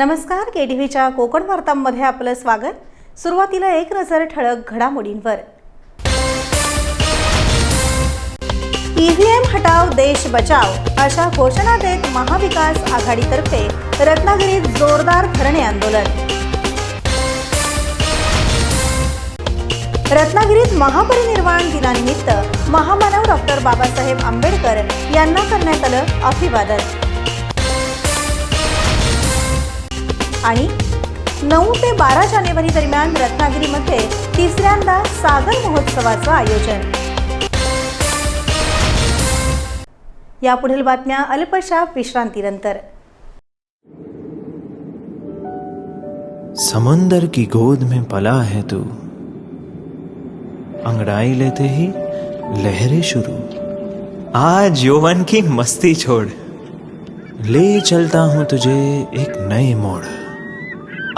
नमस्कार के टी व्हीच्या कोकण वार्तांमध्ये आपलं स्वागत. सुरुवातीला एक नजर ठळक घडामोडींवर. ईव्हीएम हटाव देश बचाव अशा घोषणा देत महाविकास आघाडीतर्फे रत्नागिरीत जोरदार धरणे आंदोलन. रत्नागिरीत महापरिनिर्वाण दिनानिमित्त महामानव डॉक्टर बाबासाहेब आंबेडकर यांना करण्यात आलं अभिवादन. आणि नऊ ते बारा जानेवारी दरम्यान रत्नागिरीमध्ये तिसऱ्यांदा सागर महोत्सवाचं आयोजन. यापुढील बातम्या अल्पशा विश्रांतीनंतर. समुंदर की गोद में पला है तू। अंगड़ाई लेते ही लहरें शुरू। आज यौवन की मस्ती छोड़। ले चलता हूं तुझे एक नए मोड़।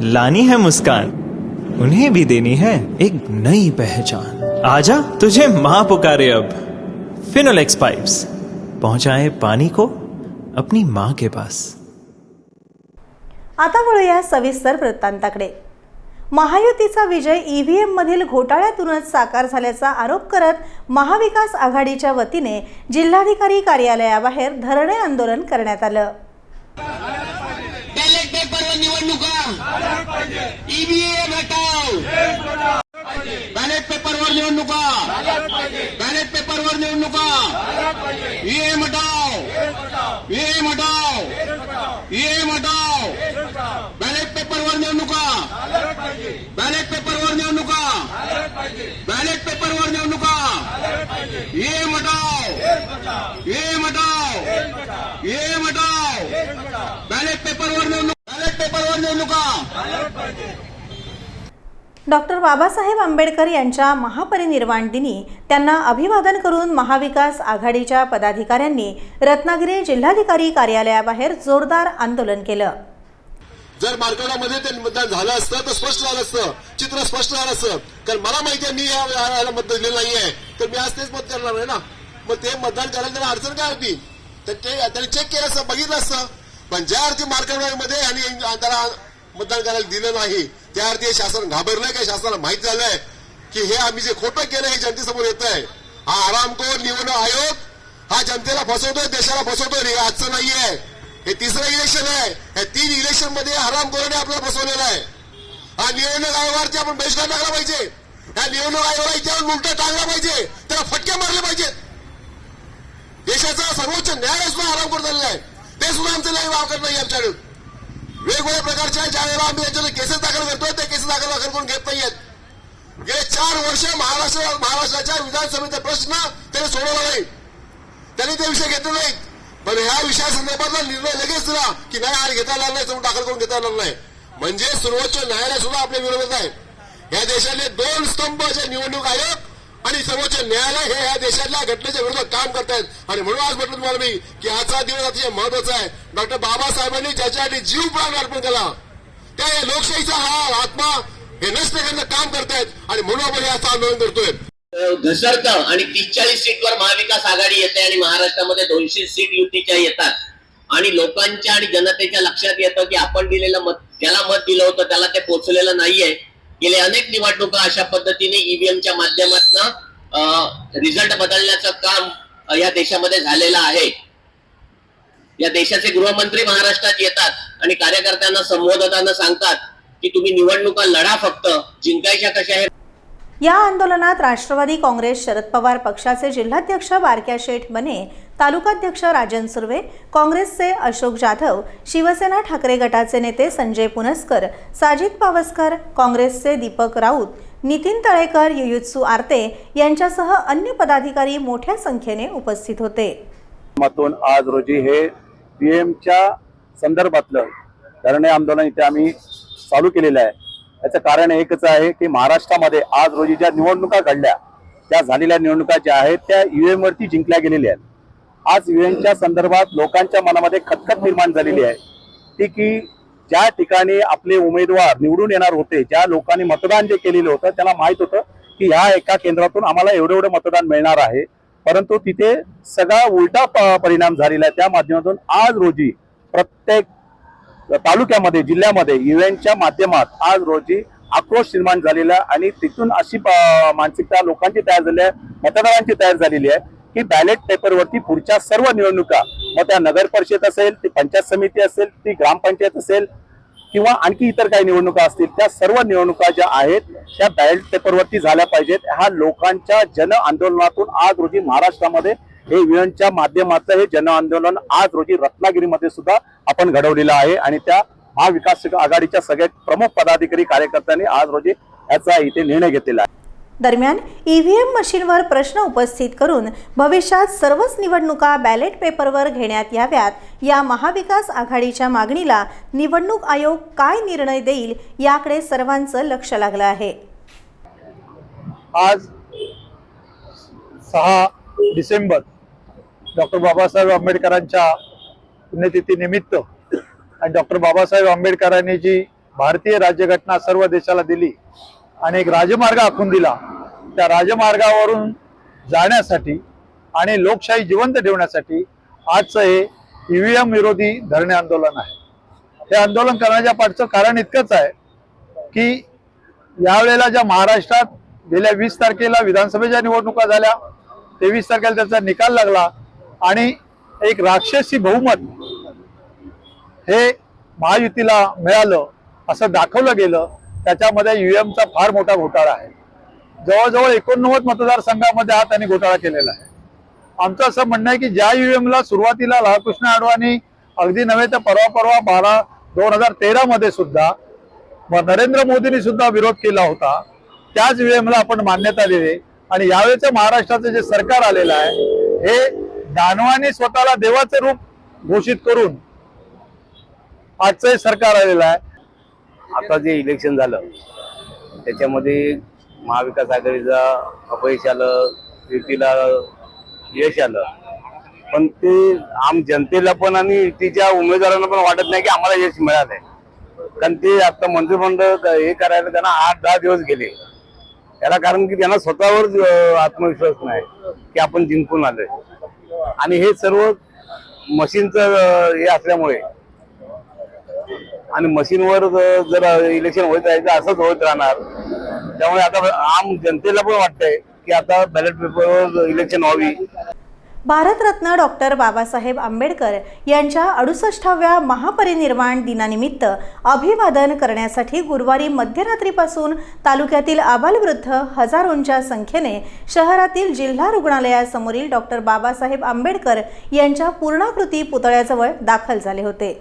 लानी है मुस्कान। उन्हें भी देनी है एक नई पहचान। आजा तुझे मां पुकारे अब। फिनोलेक्स पाइप्स पहुंचाए पानी को अपनी मां के पास। आता वळूया सविस्तर वृत्तांताकडे. महायुतीचा विजय ईव्हीएम मधील घोटाळ्यातूनच साकार झाल्याचा आरोप करत महाविकास आघाडीच्या वतीने जिल्हाधिकारी कार्यालयाबाहेर धरणे आंदोलन करण्यात आलं. ईव्हीएम हटाव बॅलेट पेपरवर निवडणुका बॅलेट पेपरवर निवडणुका ईएम हटाव ईएम हटाव ईएम हटाव बॅलेट पेपरवर निवडणुका बॅलेट पेपरवर निवडणुका बॅलेट पेपरवर निवडणुका ईएम हटाव ईएम हटाव ईएम हटाव बॅलेट पेपरवर निवडणूक पेपरवर निवडणुका डॉक्टर बाबासाहेब आंबेडकर यांच्या महापरिनिर्वाण दिनी त्यांना अभिवादन करून महाविकास आघाडीच्या पदाधिकाऱ्यांनी रत्नागिरी जिल्हाधिकारी कार्यालयाबाहेर जोरदार आंदोलन केलं. जर मार्केटामध्ये ते मतदान झालं असतं तर स्पष्ट झालं असतं. चित्र स्पष्ट झालं असतं. कारण मला माहिती आहे मी याला मत दिलेलं नाहीये. तर मी आज तेच मत करणार आहे ना. मग ते मतदान करायला त्यांना अडचण काय होती? तर ते त्यांनी चेक केलं असतं बघितलं असतं. पण ज्या अर्थी मार्केटमध्ये आणि त्याला मतदान करायला दिलं नाही त्या अर्थी हे शासन घाबरलंय का? शासनाला माहीत झालंय की हे आम्ही जे खोटं केलं हे जनतेसमोर येत आहे हा आरामको निवडणूक आयोग हा जनतेला फसवतोय देशाला फसवतोय हे आजचं नाहीये. हे तिसरं इलेक्शन आहे. या तीन इलेक्शनमध्ये हरामखोराने आपल्याला फसवलेलं आहे. हा निवडणूक आयोगावरती आपण बहिष्कार टाकला पाहिजे. या निवडणूक आयोगाला इथे उलट टाकला पाहिजे. त्याला फटके मारले पाहिजेत. देशाचा सर्वोच्च न्यायालय सुद्धा आरामखोर झालेला आहे. ते सुद्धा आमचं नाही वाव नाही आमच्याकडे वेगवेगळ्या प्रकारच्या ज्या वेळेला आम्ही याच्यावर केसेस दाखल करतोय त्या केसेस दाखल दाखल करून घेत नाहीयेत. गेले चार वर्ष महाराष्ट्र महाराष्ट्राच्या विधानसभेचा प्रश्न त्याने सोडवला नाही. त्यांनी ते विषय घेतले नाहीत. पण ह्या विषयासंदर्भातला निर्णय लगेच दिला की नाही आज घेता येणार नाही समोर दाखल करून घेता येणार नाही. म्हणजे सर्वोच्च न्यायालय सुद्धा आपल्या विरोधात आहे. या देशातले दोन स्तंभ जे निवडणूक आयोग आणि सर्वोच्च न्यायालय हे या देशातल्या घटनेच्या विरोधात काम करतायत. आणि म्हणून आज म्हटलं तुम्हाला मी की आजचा दिवस अतिशय महत्त्वाचा आहे. डॉक्टर बाबासाहेबांनी ज्याच्यासाठी जीव प्राण अर्पण केला त्या लोकशाहीचा हा आत्मा हे नष्ट करण्याचं काम करतायत. आणि म्हणून आपण हे आंदोलन करतोय. घसरत आणि तीस चाळीस सीटवर महाविकास आघाडी येते आणि महाराष्ट्रामध्ये दोनशे सीट युतीच्या येतात. आणि लोकांच्या आणि जनतेच्या लक्षात येतं की आपण दिलेलं मत ज्याला मत दिलं होतं त्याला ते पोचलेलं नाहीये. गेले अनेक निवडणुका अशा पद्धतीने ईव्हीएमच्या माध्यमातून रिझल्ट बदलण्याचं काम या देशामध्ये झालेलं आहे. या देशाचे गृहमंत्री महाराष्ट्रात येतात आणि कार्यकर्त्यांना संबोधताना सांगतात की तुम्ही निवडणुका लढा फक्त जिंकायच्या कशा आहेत? या आंदोलनात राष्ट्रवादी काँग्रेस शरद पवार पक्षाचे जिल्हाध्यक्ष बारक्या शेठ बने तालुकाध्यक्ष राजन सुर्वे काँग्रेसचे अशोक जाधव शिवसेना ठाकरे गटाचे नेते संजय पुनस्कर साजिद पावसकर काँग्रेसचे दीपक राऊत नितीन तळेकर युयुत्सू आरते यांच्यासह अन्य पदाधिकारी मोठ्या संख्येने उपस्थित होते. माध्यमातून आज रोजी हे पीएमच्या संदर्भातलं धरणे आंदोलन इथे आम्ही चालू केलेलं आहे. याचं कारण एकच आहे की महाराष्ट्रामध्ये आज रोजी ज्या निवडणुका घडल्या त्या झालेल्या निवडणुका ज्या आहेत त्या ईव्हीएम वरती जिंकल्या गेलेल्या आहेत. आज ईव्हीएमच्या संदर्भात लोकांच्या मनामध्ये खतखत निर्माण झालेली आहे. ती की ज्या ठिकाणी आपले उमेदवार निवडून येणार होते ज्या लोकांनी मतदान जे केलेलं होतं त्याला माहीत होतं की ह्या एका केंद्रातून आम्हाला एवढं एवढं मतदान मिळणार आहे. परंतु तिथे सगळा उलटा प- परिणाम झालेला आहे. त्या माध्यमातून आज रोजी प्रत्येक तालुक्यामध्ये जिल्ह्यामध्ये युएनच्या माध्यमात आज रोजी आक्रोश निर्माण झालेला आहे आणि तिथून अशी मानसिकता लोकांची तयार झाली आहे मतदारांची तयार झालेली आहे की बॅलेट पेपरवरती पुढच्या सर्व निवडणुका मग त्या नगर परिषद असेल ती पंचायत समिती असेल ती ग्रामपंचायत असेल किंवा आणखी इतर काही निवडणुका असतील त्या सर्व निवडणुका ज्या आहेत त्या बॅलेट पेपरवरती झाल्या पाहिजेत. ह्या लोकांच्या जन आंदोलनातून आज रोजी महाराष्ट्रामध्ये हे विणच्या माध्यमाचं हे जन आंदोलन आज रोजी रत्नागिरीमध्ये सुद्धा आपण घडवलेलं आहे आणि त्या महाविकास आघाडीच्या सगळ्यात प्रमुख पदाधिकारी कार्यकर्त्यांनी आज रोजी याचा इथे निर्णय घेतलेला आहे. दरम्यान ईव्हीएम मशीनवर प्रश्न उपस्थित करून भविष्यात सर्वच निवडणुका बॅलेट पेपरवर घेण्यात याव्यात. या महाविकास आघाडीच्या मागणीला निवडणूक आयोग काय निर्णय देईल याकडे सर्वांचं लक्ष लागलं आहे. आज सहा डिसेंबर डॉक्टर बाबासाहेब आंबेडकरांच्या पुण्यतिथीनिमित्त आणि डॉक्टर बाबासाहेब आंबेडकरांनी जी भारतीय राज्यघटना सर्व देशाला दिली आणि एक राजमार्ग आखून दिला त्या राजमार्गावरून जाण्यासाठी आणि लोकशाही जिवंत ठेवण्यासाठी आजचं हे ईव्हीएम विरोधी धरणे आंदोलन आहे. हे आंदोलन करण्याच्या पाठचं कारण इतकंच आहे की यावेळेला ज्या महाराष्ट्रात गेल्या वीस तारखेला विधानसभेच्या निवडणुका झाल्या तेवीस तारखेला त्याचा निकाल लागला आणि एक राक्षसी बहुमत हे महायुतीला मिळालं असं दाखवलं गेलं त्याच्यामध्ये युएमचा फार मोठा घोटाळा आहे. जवळजवळ एकोणनव्वद मतदारसंघामध्ये हा त्यांनी घोटाळा केलेला आहे. आमचं असं म्हणणं आहे की ज्या युएमला सुरुवातीला लालकृष्ण अडवाणी अगदी नव्हे तर परवा परवा बारा दोन हजार तेरा मध्ये सुद्धा नरेंद्र मोदींनी सुद्धा विरोध केला होता त्याच युएमला आपण मान्यता दिली. आणि यावेळेचं महाराष्ट्राचं जे सरकार आलेलं आहे हे दानवाने स्वतःला देवाचं रूप घोषित करून आजचं हे सरकार आलेलं आहे. आता जे इलेक्शन झालं त्याच्यामध्ये महाविकास आघाडीचा अपयश आलं युतीला यश आलं. पण ते आम जनतेला पण आणि युतीच्या उमेदवारांना पण वाटत नाही की आम्हाला यश मिळालंय. कारण ते आता मंत्रिमंडळ हे करायला त्यांना आठ दहा दिवस गेले. त्याला कारण की त्यांना स्वतःवर आत्मविश्वास नाही की आपण जिंकून आलोय. आणि हे सर्व मशीनचं हे असल्यामुळे. आणि मशीनवर जर इलेक्शन होत राहायचं असंच होत राहणार. त्यामुळे आता आम जनतेला पण वाटतंय की आता बॅलेट पेपरवर इलेक्शन व्हावी. भारतरत्न डॉक्टर बाबासाहेब आंबेडकर यांच्या अडुसष्टाव्या महापरिनिर्वाण दिनानिमित्त अभिवादन करण्यासाठी गुरुवारी मध्यरात्रीपासून तालुक्यातील आबालवृद्ध हजारोंच्या संख्येने शहरातील जिल्हा रुग्णालयासमोरील डॉक्टर बाबासाहेब आंबेडकर यांच्या पूर्णाकृती पुतळ्याजवळ दाखल झाले होते.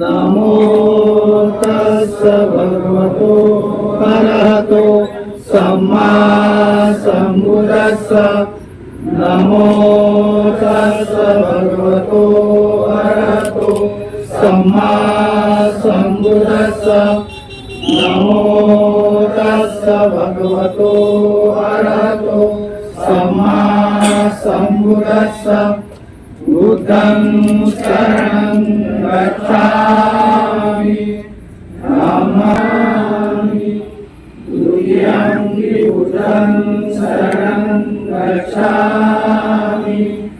नमो तस् भगवतो अरहतो सम्मा सम्बुद्धस्स नमो तस्स भगवतो अरहतो सम्मा सम्बुद्धस्स नमो तस्स भगवतो अरहतो सम्मा सम्बुदस्स बुद्धं शरणं गच्छामि। नमामि। तुर्यं बुद्धं शरणं गच्छामि।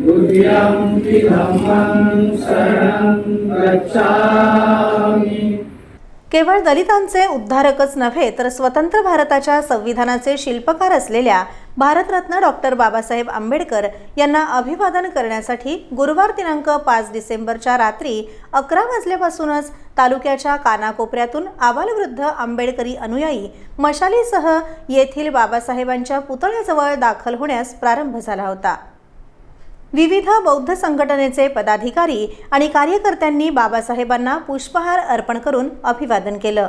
तुर्यं धम्मं शरणं गच्छामि। केवळ दलितांचे उद्धारकच नव्हे तर स्वतंत्र भारताच्या संविधानाचे शिल्पकार असलेल्या भारतरत्न डॉक्टर बाबासाहेब आंबेडकर यांना अभिवादन करण्यासाठी गुरुवार दिनांक पाच डिसेंबरच्या रात्री अकरा वाजल्यापासूनच तालुक्याच्या कानाकोपऱ्यातून आबालवृद्ध आंबेडकरी अनुयायी मशालीसह येथील बाबासाहेबांच्या पुतळ्याजवळ दाखल होण्यास प्रारंभ झाला होता. विविध बौद्ध संघटनेचे पदाधिकारी आणि कार्यकर्त्यांनी बाबासाहेबांना पुष्पहार अर्पण करून अभिवादन केलं.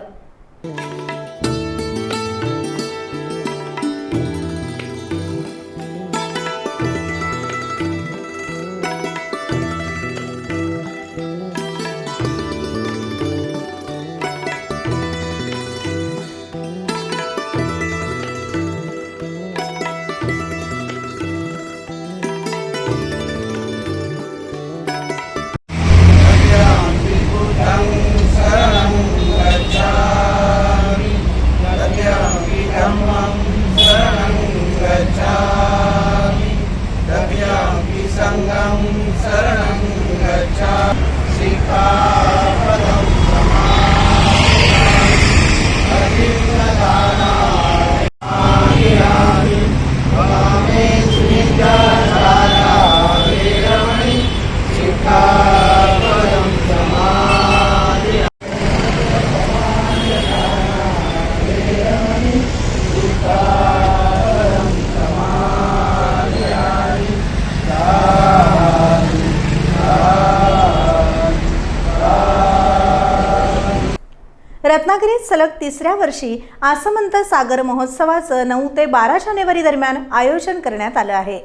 रत्नागिरीत सलग तिसऱ्या वर्षी आसमंत सागर महोत्सवाचं नऊ ते बारा जानेवारी दरम्यान आयोजन करण्यात आलं आहे.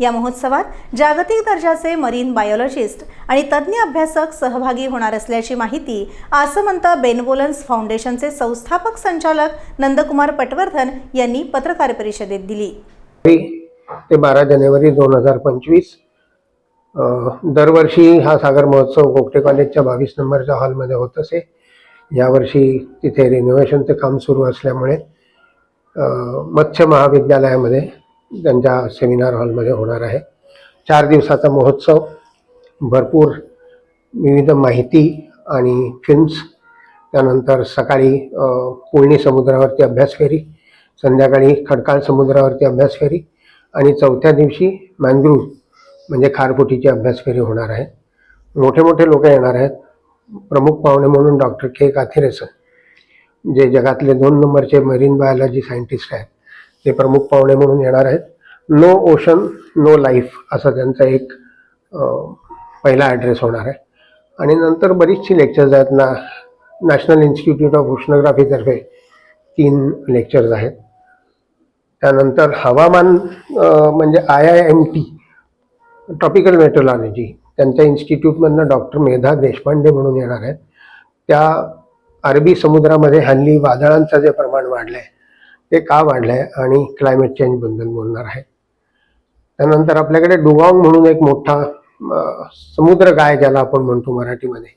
या महोत्सवात जागतिक दर्जाचे मरीन बायोलॉजिस्ट आणि तज्ज्ञ अभ्यासक सहभागी होणार असल्याची माहिती आसमंत बेनवोलन्स फाउंडेशनचे संस्थापक संचालक नंदकुमार पटवर्धन यांनी पत्रकार परिषदेत दिली. ते बारा जानेवारी दोन हजार पंचवीस दरवर्षी हा सागर महोत्सव गोगटे कॉलेजच्या बावीस नंबरच्या हॉलमध्ये होत असे. यावर्षी तिथे रिनोव्हेशनचं काम सुरू असल्यामुळे मत्स्य महाविद्यालयामध्ये त्यांच्या सेमिनार हॉलमध्ये होणार आहे. चार दिवसाचा महोत्सव भरपूर विविध माहिती आणि फिल्म्स त्यानंतर सकाळी अ, पुळणी समुद्रावरती अभ्यास फेरी संध्याकाळी खडकाळ समुद्रावरती अभ्यास फेरी आणि चौथ्या दिवशी मॅनग्रुव्ह म्हणजे खारफुटीची अभ्यास फेरी होणार आहे. मोठे मोठे लोक येणार आहेत. प्रमुख पाहुणे म्हणून डॉक्टर के. काथिरेसन जे जगातले दोन नंबरचे मरीन बायोलॉजी सायंटिस्ट आहेत ते प्रमुख पाहुणे म्हणून येणार आहेत. नो ओशन नो लाईफ असा त्यांचा एक पहिला ॲड्रेस होणार आहे. आणि नंतर बरीचशी लेक्चर्स आहेत. ना नॅशनल इन्स्टिट्यूट ऑफ ओशनोग्राफीतर्फे तीन लेक्चर्स आहेत. त्यानंतर हवामान म्हणजे I I M T tropical metrology त्यांच्या इन्स्टिट्यूटमधनं डॉक्टर मेधा देशपांडे म्हणून येणार आहेत. त्या अरबी समुद्रामध्ये हल्ली वादळांचं जे प्रमाण वाढलं आहे ते का वाढलं आहे आणि क्लायमेट चेंजबद्दल बोलणार आहे. त्यानंतर आपल्याकडे डुगांग म्हणून एक मोठा समुद्र गाय ज्याला आपण म्हणतो मराठीमध्ये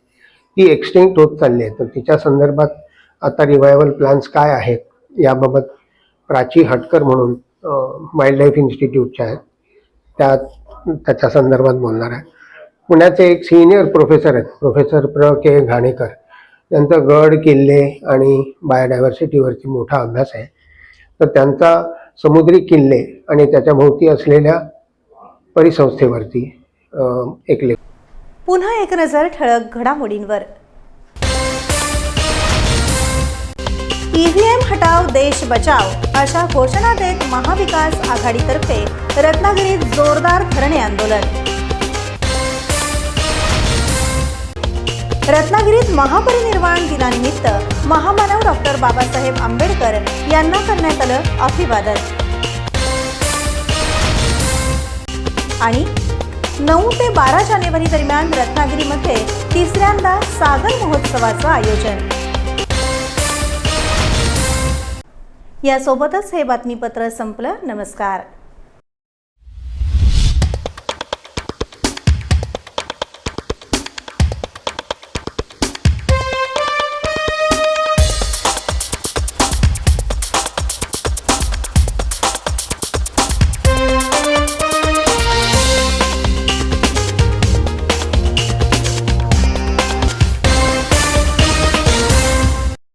ती एक्सटिंक्ट होत चालली आहे. तर तिच्या संदर्भात आता रिवायवल प्लॅन्स काय आहेत याबाबत प्राची हटकर म्हणून वाईल्ड लाईफ इन्स्टिट्यूटच्या आहेत. त्या त्याच्या संदर्भात बोलणार आहे. पुण्याचे एक सिनियर प्रोफेसर आहेत. प्रोफेसर प्र. के. घाणेकर. त्यांचा गड किल्ले आणि बायोडायव्हर्सिटीवरती मोठा अभ्यास आहे. तर त्यांचा समुद्री किल्ले आणि त्याच्या भोवती असलेल्या परिसंस्थेवरती एक लेख. पुन्हा एक नजर ठळक घडामोडींवर. ईव्हीएम हटाव देश बचाव अशा घोषणा देत महाविकास आघाडीतर्फे रत्नागिरीत जोरदार धरणे आंदोलन. रत्नागिरीत महापरिनिर्वाण दिनानिमित्त महामानव डॉक्टर बाबासाहेब आंबेडकर यांना करण्यात आलं अभिवादन. आणि नऊ ते बारा जानेवारी दरम्यान रत्नागिरीमध्ये तिसऱ्यांदा सागर महोत्सवाचं आयोजन. यासोबतच हे बातमीपत्र संपलं. नमस्कार.